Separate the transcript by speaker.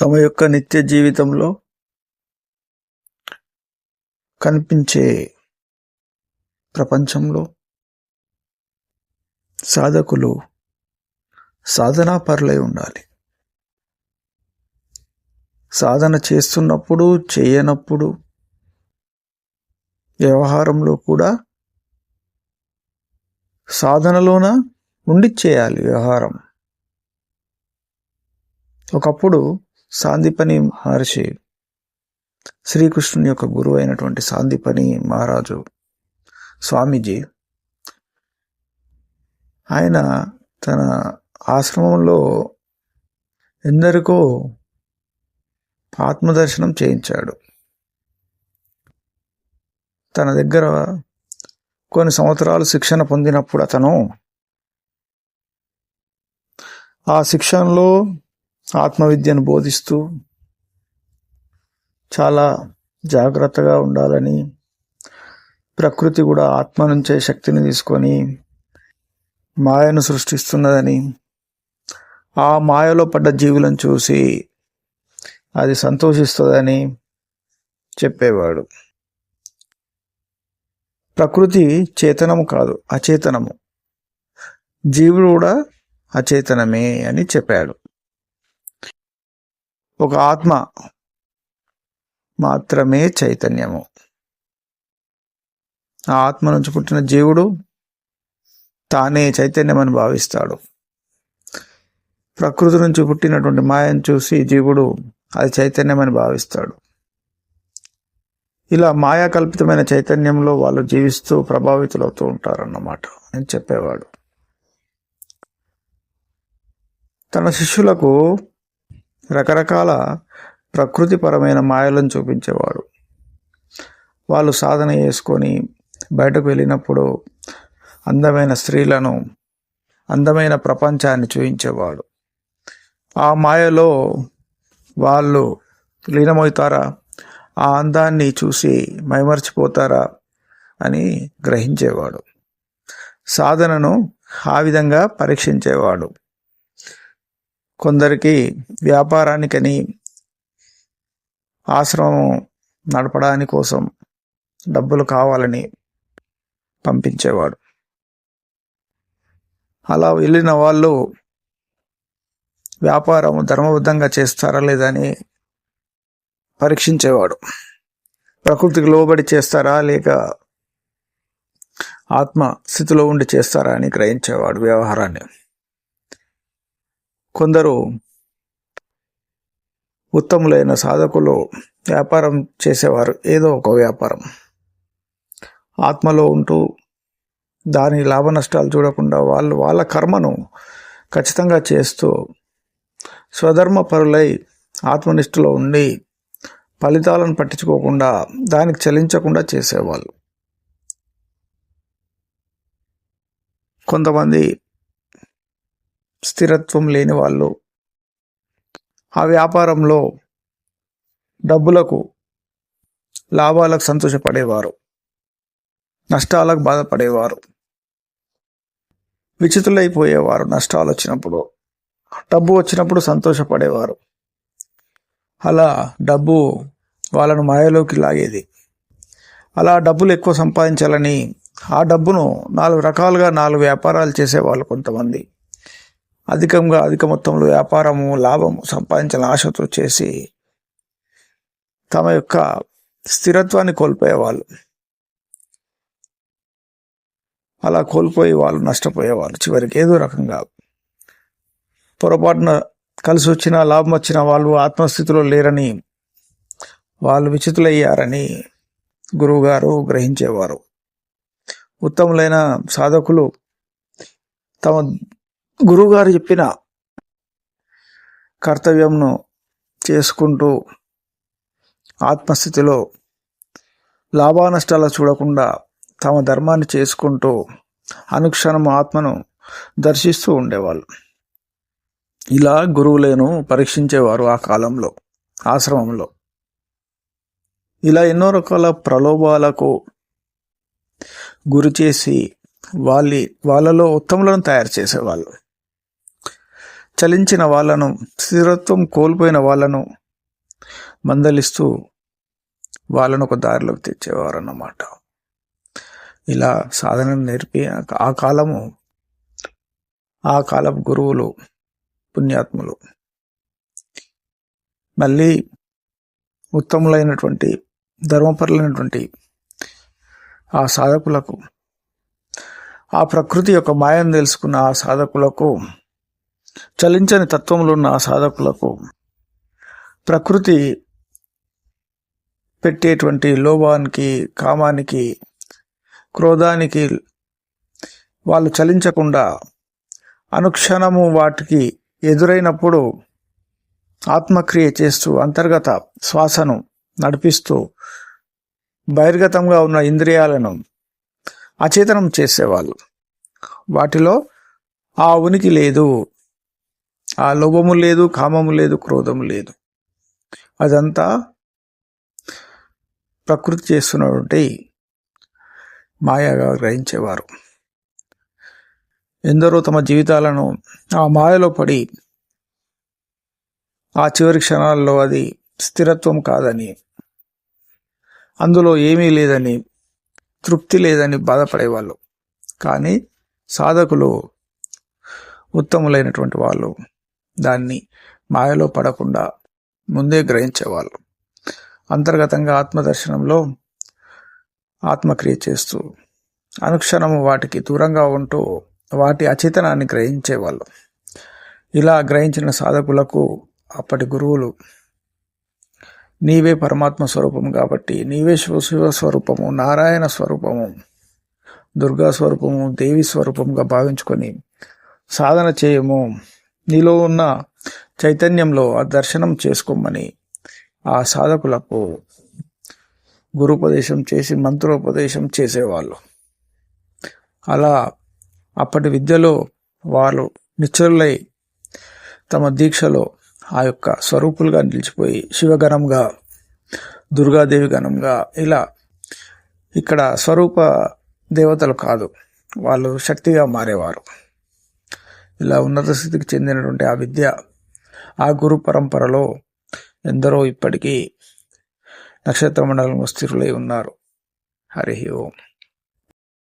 Speaker 1: తమ యొక్క నిత్య జీవితంలో కనిపించే ప్రపంచంలో సాధకులు సాధనాపరులై ఉండాలి. సాధన చేస్తున్నప్పుడు చేయనప్పుడు వ్యవహారంలో కూడా సాధనలోన ఉండి చేయాలి వ్యవహారం. ఒకప్పుడు సాందీపని మహర్షి శ్రీకృష్ణుని యొక్క గురువు అయినటువంటి సాందీపని మహారాజు స్వామీజీ ఆయన తన ఆశ్రమంలో ఎందరికో ఆత్మదర్శనం చేయించాడు. తన దగ్గర కొన్ని సంవత్సరాలు శిక్షణ పొందినప్పుడు అతను ఆ శిక్షణలో ఆత్మవిద్యను బోధిస్తూ చాలా జాగ్రత్తగా ఉండాలని ప్రకృతి కూడా ఆత్మ నుంచే శక్తిని తీసుకొని మాయను సృష్టిస్తున్నదని ఆ మాయలో పడ్డ జీవులను చూసి అది సంతోషిస్తుందని చెప్పేవాడు. ప్రకృతి చేతనము కాదు అచేతనము. జీవుడు కూడా అచేతనమే అని చెప్పాడు. ఒక ఆత్మ మాత్రమే చైతన్యము. ఆ ఆత్మ నుంచి పుట్టిన జీవుడు తానే చైతన్యమని భావిస్తాడు. ప్రకృతి నుంచి పుట్టినటువంటి మాయను చూసి జీవుడు అది చైతన్యమని భావిస్తాడు. ఇలా మాయా కల్పితమైన చైతన్యంలో వాళ్ళు జీవిస్తూ ప్రభావితులవుతూ ఉంటారన్నమాట అని చెప్పేవాడు. తన శిష్యులకు రకరకాల ప్రకృతిపరమైన మాయలను చూపించేవాడు. వాళ్ళు సాధన చేసుకొని బయటకు వెళ్ళినప్పుడు అందమైన స్త్రీలను అందమైన ప్రపంచాన్ని చూపించేవాడు. ఆ మాయలో వాళ్ళు లీనమవుతారా? ఆ అందాన్ని చూసి మైమర్చిపోతారా అని గ్రహించేవాడు. సాధనను ఆ విధంగా పరీక్షించేవాడు. కొందరికి వ్యాపారానికని ఆశ్రమం నడపడాని కోసం డబ్బులు కావాలని పంపించేవాడు. అలా వెళ్ళిన వాళ్ళు వ్యాపారం ధర్మబద్ధంగా చేస్తారా లేదని పరీక్షించేవాడు. ప్రకృతికి లోబడి చేస్తారా లేక ఆత్మ స్థితిలో ఉండి చేస్తారా అని గ్రహించేవాడు వ్యవహారాన్ని. కొందరు ఉత్తములైన సాధకులు వ్యాపారం చేసేవారు. ఏదో ఒక వ్యాపారం. ఆత్మలో ఉంటూ దాని లాభ నష్టాలు చూడకుండా వాళ్ళు వాళ్ళ కర్మను ఖచ్చితంగా చేస్తూ స్వధర్మ పరులై ఆత్మనిష్ఠలో ఉండి ఫలితాలను పట్టించుకోకుండా దానికి చలించకుండా చేసేవాళ్ళు. కొంతమంది స్థిరత్వం లేని వాళ్ళు. ఆ వ్యాపారంలో డబ్బులకు లాభాలకు సంతోషపడేవారు. నష్టాలకు బాధపడేవారు. విచితులైపోయేవారు నష్టాలు వచ్చినప్పుడు. డబ్బు వచ్చినప్పుడు సంతోషపడేవారు. అలా డబ్బు వాళ్ళను మాయలోకి లాగేది. అలా డబ్బులు ఎక్కువ సంపాదించాలని ఆ డబ్బును నాలుగు రకాలుగా నాలుగు వ్యాపారాలు చేసేవాళ్ళు కొంతమంది. అధికంగా అధిక మొత్తంలో వ్యాపారము లాభము సంపాదించాలని ఆశతో చేసి తమ యొక్క స్థిరత్వాన్ని కోల్పోయేవాళ్ళు అలా కోల్పోయి వాళ్ళు నష్టపోయేవాళ్ళు చివరికి ఏదో రకంగా పొరపాటున కలిసి వచ్చిన లాభం వచ్చిన వాళ్ళు ఆత్మస్థితిలో లేరని వాళ్ళు విచితులయ్యారని గురువుగారు గ్రహించేవారు. ఉత్తములైన సాధకులు తమ గురువుగారు చెప్పిన కర్తవ్యంను చేసుకుంటూ ఆత్మస్థితిలో లాభానష్టాలు చూడకుండా తమ ధర్మాన్ని చేసుకుంటూ అనుక్షణం ఆత్మను దర్శిస్తూ ఉండేవాళ్ళు. ఇలా గురువులను పరీక్షించేవారు ఆ కాలంలో ఆశ్రమంలో. ఇలా ఎన్నో రకాల ప్రలోభాలకు గురి చేసి వాళ్ళ వాళ్ళలో ఉత్తములను తయారు చేసేవాళ్ళు. చలించిన వాళ్ళను స్థిరత్వం కోల్పోయిన వాళ్ళను మందలిస్తూ వాళ్ళను ఒక దారిలోకి తెచ్చేవారు అన్నమాట ఇలా సాధన నేర్పి ఆ కాలము ఆ కాలపు గురువులు పుణ్యాత్ములు మళ్ళీ ఉత్తములైనటువంటి ధర్మపరులైనటువంటి ఆ సాధకులకు ఆ ప్రకృతి యొక్క మాయను తెలుసుకున్న ఆ సాధకులకు చలించని తత్వంలో ఉన్న ఆ సాధకులకు ప్రకృతి పెట్టేటువంటి లోభానికి కామానికి క్రోధానికి వాళ్ళు చలించకుండా అనుక్షణము వాటికి ఎదురైనప్పుడు ఆత్మక్రియ చేస్తూ అంతర్గత శ్వాసను నడిపిస్తూ బహిర్గతంగా ఉన్న ఇంద్రియాలను అచేతనం చేసేవాళ్ళు. వాటిలో ఆ ఉనికి లేదు. ఆ లోభము లేదు కామము లేదు క్రోధము లేదు. అదంతా ప్రకృతి చేస్తున్నటువంటి మాయగా గ్రహించేవారు. ఎందరో తమ జీవితాలను ఆ మాయలో పడి ఆ చివరి క్షణాల్లో అది స్థిరత్వం కాదని అందులో ఏమీ లేదని తృప్తి లేదని బాధపడేవాళ్ళు. కానీ సాధకులు ఉత్తములైనటువంటి వాళ్ళు దాన్ని మాయలో పడకుండా ముందే గ్రహించేవాళ్ళు. అంతర్గతంగా ఆత్మదర్శనంలో ఆత్మక్రియ చేస్తూ అనుక్షణము వాటికి దూరంగా ఉంటూ వాటి అచేతనాన్ని గ్రహించేవాళ్ళు. ఇలా గ్రహించిన సాధకులకు అప్పటి గురువులు నీవే పరమాత్మ స్వరూపం కాబట్టి నీవే శివ శివ స్వరూపము నారాయణ స్వరూపము దుర్గా స్వరూపము దేవి స్వరూపంగా భావించుకొని సాధన చేయము. నీలో ఉన్న చైతన్యంలో ఆ దర్శనం చేసుకోమని ఆ సాధకులకు గురుపదేశం చేసి మంత్రోపదేశం చేసేవాళ్ళు. అలా అప్పటి విద్యలో వాళ్ళు నిశ్చరులై తమ దీక్షలో ఆ యొక్క స్వరూపులుగా నిలిచిపోయి శివగణంగా దుర్గాదేవి గణంగా ఇలా ఇక్కడ స్వరూప దేవతలు కాదు వాళ్ళు శక్తిగా మారేవారు. ఇలా ఉన్నత స్థితికి చెందినటువంటి ఆ విద్య ఆ గురు పరంపరలో ఎందరో ఇప్పటికీ నక్షత్ర మండలంలో స్థిరులై ఉన్నారు. హరి ఓం.